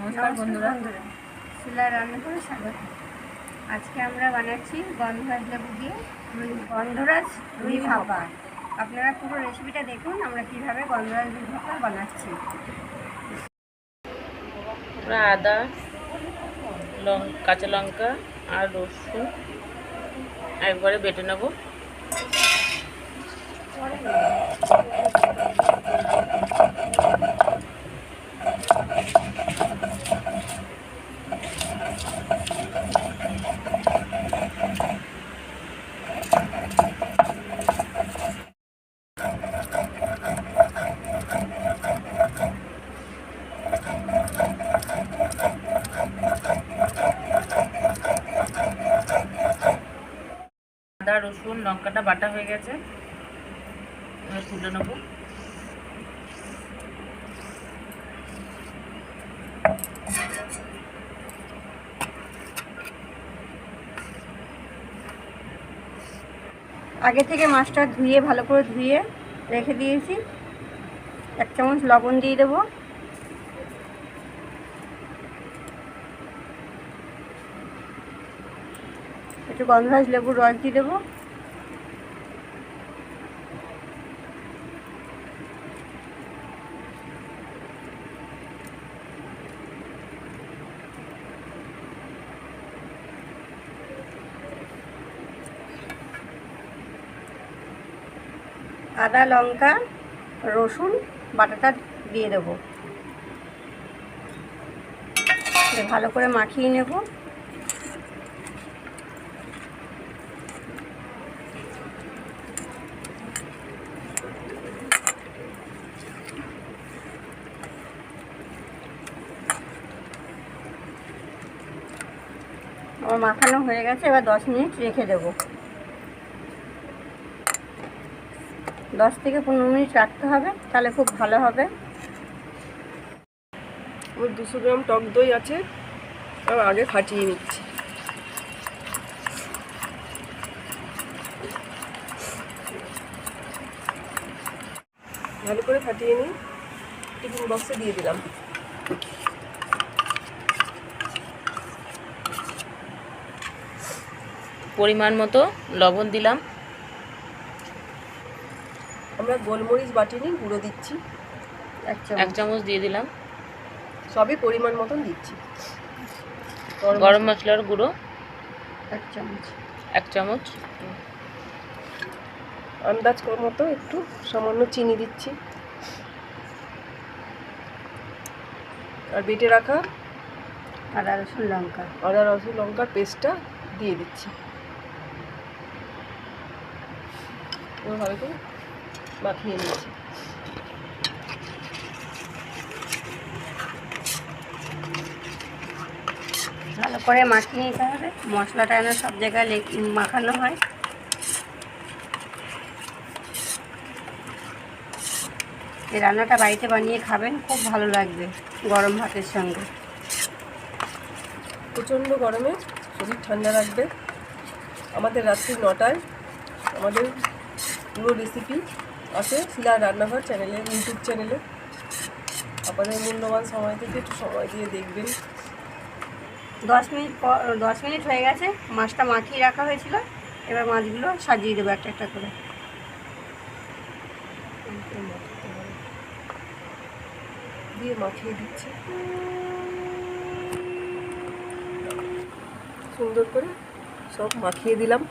নমস্কার বন্ধুরা। শিলা রান্না করে স্বাগত। আজকে আমরা বানাচ্ছি গন্ধরাজ লেবু দিয়ে গন্ধরাজ রুই ভাপা। আপনারা পুরো রেসিপিটা দেখুন আমরা কীভাবে গন্ধরাজ রুই ভাপা বানাচ্ছি। আমরা আদা লং কাঁচা লঙ্কা আর রসুন একবারে বেটে নেব। আদা রসুন লঙ্কাটা বাটা হয়ে গেছে। এবার তুলে নেব। আগে থেকে মাছটা ধুয়ে, ভালো করে ধুয়ে রেখে দিয়েছি। এক চামচ লবণ দিয়ে দেবো। একটু গন্ধরাজ লেবুর রস দিয়ে দেবো। আদা, লঙ্কা, রসুন, বাটাটা দিয়ে দেবো। ভালো করে মাখিয়ে নেব। আমার মাখানো হয়ে গেছে, এবার দশ মিনিট রেখে দেবো। দশ থেকে পনেরো মিনিট রাখতে হবে তাহলে খুব ভালো হবে। ওর দুশো গ্রাম টক দই আছে আমি আগে ফাটিয়ে নিচ্ছি। ভালো করে ফাটিয়ে নিই টিফিন বক্সে দিয়ে দিলাম। পরিমাণ মতো লবণ দিলাম। আমরা গোলমরিচ বাটিনি গুঁড়ো দিচ্ছি। এক এক চামচ দিয়ে দিলাম। সবই পরিমাণ মতন দিচ্ছি। গরম মশলার গুঁড়ো। এক চামচ। এক চামচ। আন্দাজ কর মতো একটু সামান্য চিনি দিচ্ছি। আর বেটে রাখা আদা রসুন লঙ্কা। আদা রসুন লঙ্কার পেস্টটা দিয়ে দিচ্ছি। ভালো করে মাখিয়ে নিচ্ছি ভালো করে মাখিয়ে নিতে হবে। মশলাটা যেন সব জায়গায় মাখানো হয়। এই রান্নাটা বাড়িতে বানিয়ে খাবেন খুব ভালো লাগবে গরম ভাতের সঙ্গে। প্রচণ্ড গরমে শরীর ঠান্ডা রাখবে আমাদের রাত্রি নটায় আমাদের পুরো রেসিপি আছে শিলার রান্নাঘর চ্যানেলে ইউটিউব চ্যানেলে আপনাদের মূল্যবান সময় থেকে একটু সময় দিয়ে দেখবেন। দশ মিনিট পর দশ মিনিট হয়ে গেছে মাছটা মাখিয়ে রাখা হয়েছিল। এবার মাছগুলো সাজিয়ে দেবো একটা একটা করে। দিয়ে মাখিয়ে দিচ্ছি। সুন্দর করে সব মাখিয়ে দিলাম।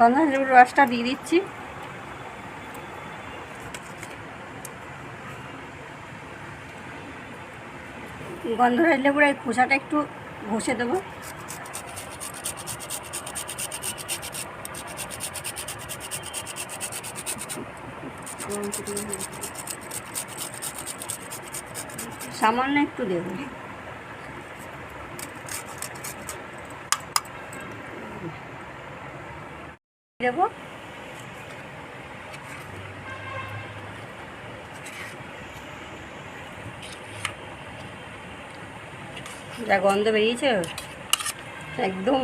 গন্ধরাজ লেবুর রসটা দিয়ে দিচ্ছি। গন্ধরাজ লেবুর এই খোসাটা একটু ঘষে দেবো। সামান্য একটু দেবো। দেব যা গন্ধ বেরিয়েছে একদম।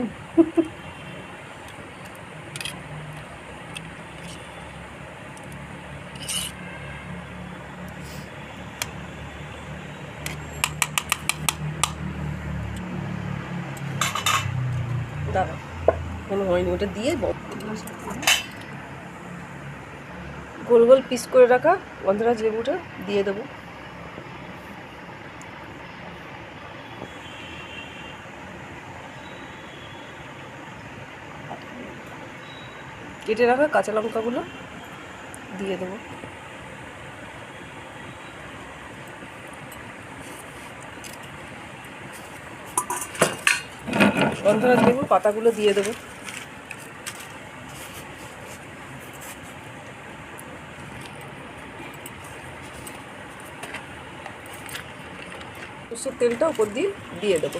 দাঁড়া। এখনও হয়নি, ওটা দিয়ে গোল গোল পিস করে রাখা গন্ধরাজ লেবুটা দিয়ে দেবো। কেটে রাখা কাঁচা লঙ্কাগুলো দিয়ে দেবো। গন্ধরাজ লেবুর পাতাগুলো দিয়ে দেবো। সর্ষের তেলটা উপর দিয়ে দিয়ে দেবো।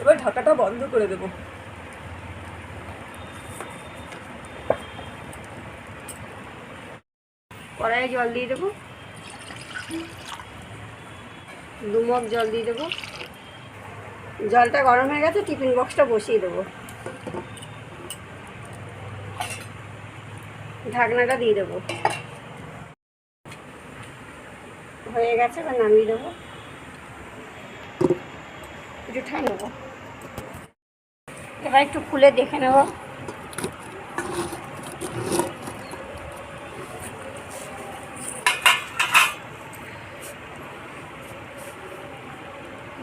এবার ঢাকাটা বন্ধ করে দেবো। কড়াইয়ে জল দিয়ে দেবো। দুমগ জল দিয়ে দেবো। জলটা গরম হয়ে গেছে, টিফিন বক্সটা বসিয়ে দেবো। ঢাকনাটা দিয়ে দেবো। হয়ে গেছে, এবার নামিয়ে দেবো। একটু নেব। এবার একটু খুলে দেখে নেব।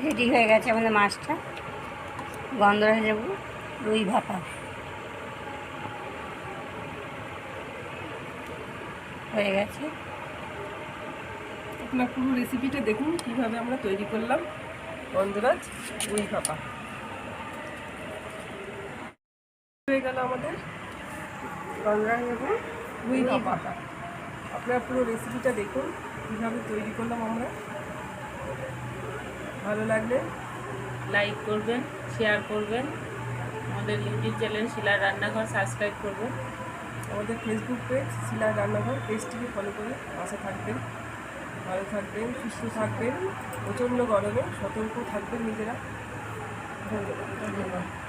রেডি হয়ে গেছে আমাদের মাছটা। গন্ধরাজ লেবু, রুই ভাপা। হয়ে গেছে। আপনার পুরো রেসিপিটা দেখুন কীভাবে আমরা তৈরি করলাম। গন্ধরাজ রুই ভাপা হয়ে গেল আমাদের গন্ধরাজ লেবু রুই ভাপা আপনার পুরো রেসিপিটা দেখুন কীভাবে তৈরি করলাম আমরা। ভালো লাগলে লাইক করবেন শেয়ার করবেন। আমাদের ইউটিউব চ্যানেল শিলার রান্নাঘর সাবস্ক্রাইব করবেন। আমাদের ফেসবুক পেজ শিলার রান্নাঘর পেজটিকে ফলো করে পাশে থাকবেন। ভালো থাকবেন সুস্থ থাকবেন প্রচণ্ড গরমে সতর্ক থাকবেন নিজেরা। ধন্যবাদ। ধন্যবাদ।